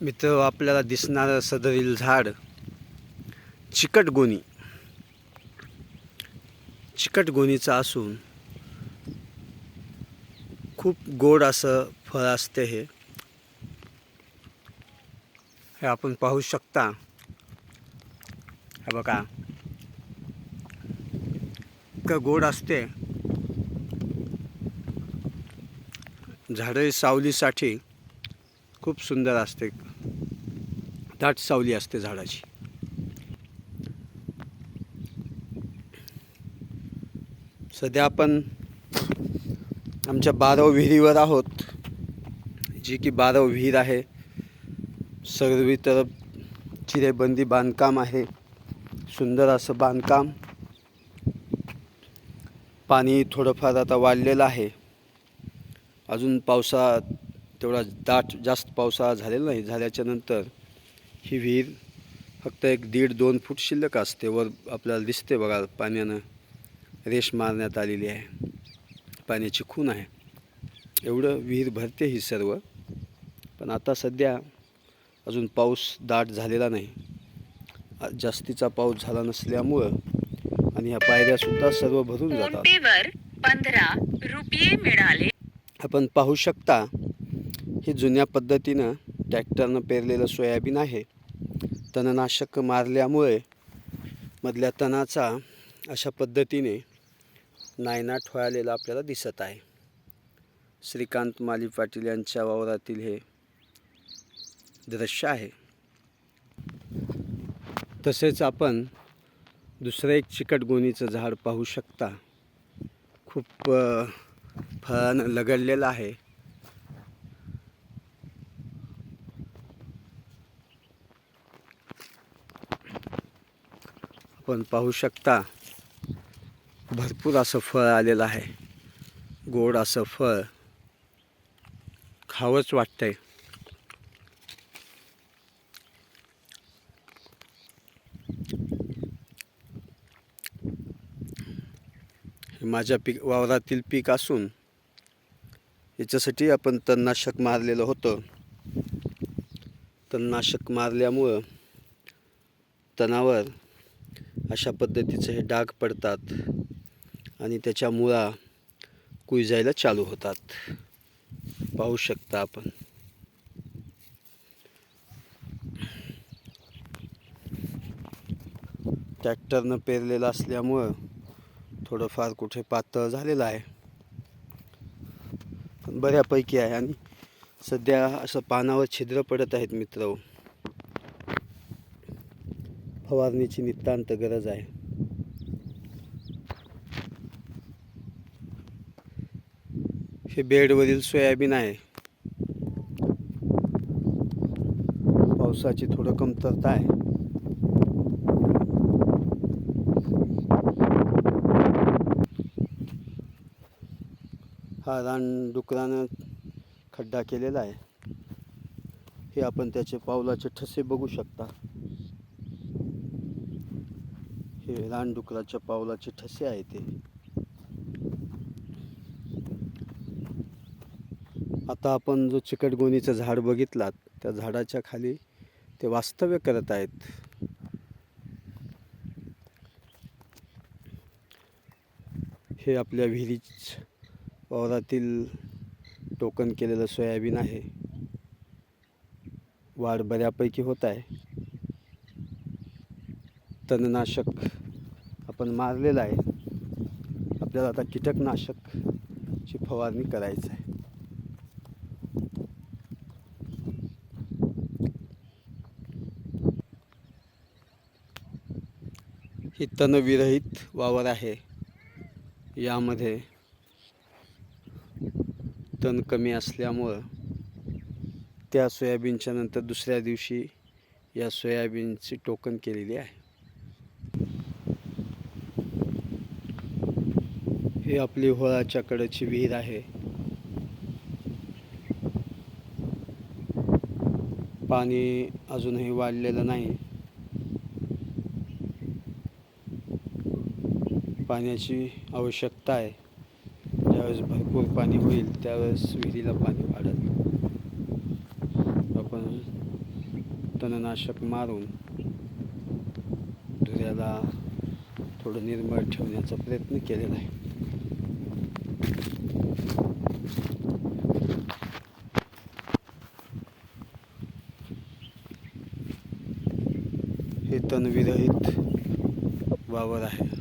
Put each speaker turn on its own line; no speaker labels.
मित्र आपल्याला दिसणारं सदरील झाड चिकटगोणी चिकटगोनीचं असून खूप गोड असं फळ असते हे. हे आपण पाहू शकता. हे बघा. इतकं गोड असते. झाडे सावलीसाठी खूप सुंदर असते. दाट सावली असते झाडाची. सध्या आपण आमच्या बारव विहिरीवर आहोत. जी की बारव विहीर आहे. सर्वी तरफ चिरेबंदी बांधकाम आहे. सुंदर असं बांधकाम. पाणी थोडंफार आता वाढलेलं आहे. अजून पावसा तेवढा दाट जास्त पावसाळा झालेला नाही. झाल्याच्यानंतर ही विहीर फक्त एक दीड दोन फूट शिल्लक असते. वर आपल्याला दिसते बघा पाण्यानं रेश मारण्यात आलेली आहे. पाण्याची खून आहे. एवढं विहीर भरते ही सर्व. पण आता सध्या अजून पाऊस दाट झालेला नाही. जास्तीचा पाऊस झाला नसल्यामुळं आणि ह्या पायऱ्यासुद्धा सर्व भरून जातात.
पंधरा रुपये मिळाले?
आपण पाहू शकता ही जुन्या पद्धतीनं ट्रॅक्टरनं पेरलेलं सोयाबीन आहे. तणनाशक मारल्यामुळे मधल्या तणाचा अशा पद्धतीने नायनाट व्हायलेला आपल्याला दिसत आहे. श्रीकांत माली पाटील यांच्या वावरातील हे दृश्य आहे. तसेच आपण दुसरं एक चिकटगोनीचं झाड पाहू शकता. खूप फळानं लगडलेलं आहे. आपण पाहू शकता भरपूर असं फळ आलेलं आहे. गोड असं फळ. खावंच वाटतंय. हे माझ्या पीक वावरातील पीक असून याच्यासाठी आपण तणनाशक मारलेलं होतं. तणनाशक मारल्यामुळं तणावर अशा पद्धतीचे हे डाग पडतात आणि त्याच्या मुळा कुयजायला चालू होतात. पाहू शकता आपण. ट्रॅक्टरनं पेरलेलं असल्यामुळं थोडंफार कुठे पातळ झालेलं आहे. पण बऱ्यापैकी आहे आणि सध्या असं पानावर छिद्र पडत आहेत मित्र फवारणीची नितांत गरज आहे. हे बेडवरील सोयाबीन आहे. पावसाची थोडं कमतरता आहे. हा रान डुकरानं खड्डा केलेला आहे. हे आपण त्याचे पावलाचे ठसे बघू शकता. लहान डुकराच्या पावलाचे ठसे आहे ते. आता आपण जो चिकटगोनीचं झाड बघितलात त्या झाडाच्या खाली ते वास्तव्य करत आहेत. हे आपल्या विहिरीच वावरातील टोकन केलेलं सोयाबीन आहे. वाढ बऱ्यापैकी होत आहे. तणनाशक आपण मारलेलं आहे. आपल्याला आता कीटकनाशकची फवारणी करायचं आहे. ही तणविरहित वावर आहे. यामध्ये तण कमी असल्यामुळं त्या सोयाबीनच्या नंतर दुसऱ्या दिवशी या सोयाबीनची टोकन केलेली आहे. ही आपली होळाच्या कडेची विहीर आहे. पाणी अजूनही वाढलेलं नाही. पाण्याची आवश्यकता आहे. ज्यावेळेस भरपूर पाणी होईल त्यावेळेस विहिरीला पाणी वाढेल. आपण तणनाशक मारून धुऱ्याला थोडं निर्मळ ठेवण्याचा प्रयत्न केलेला आहे. हे तणविरहित वावर आहे.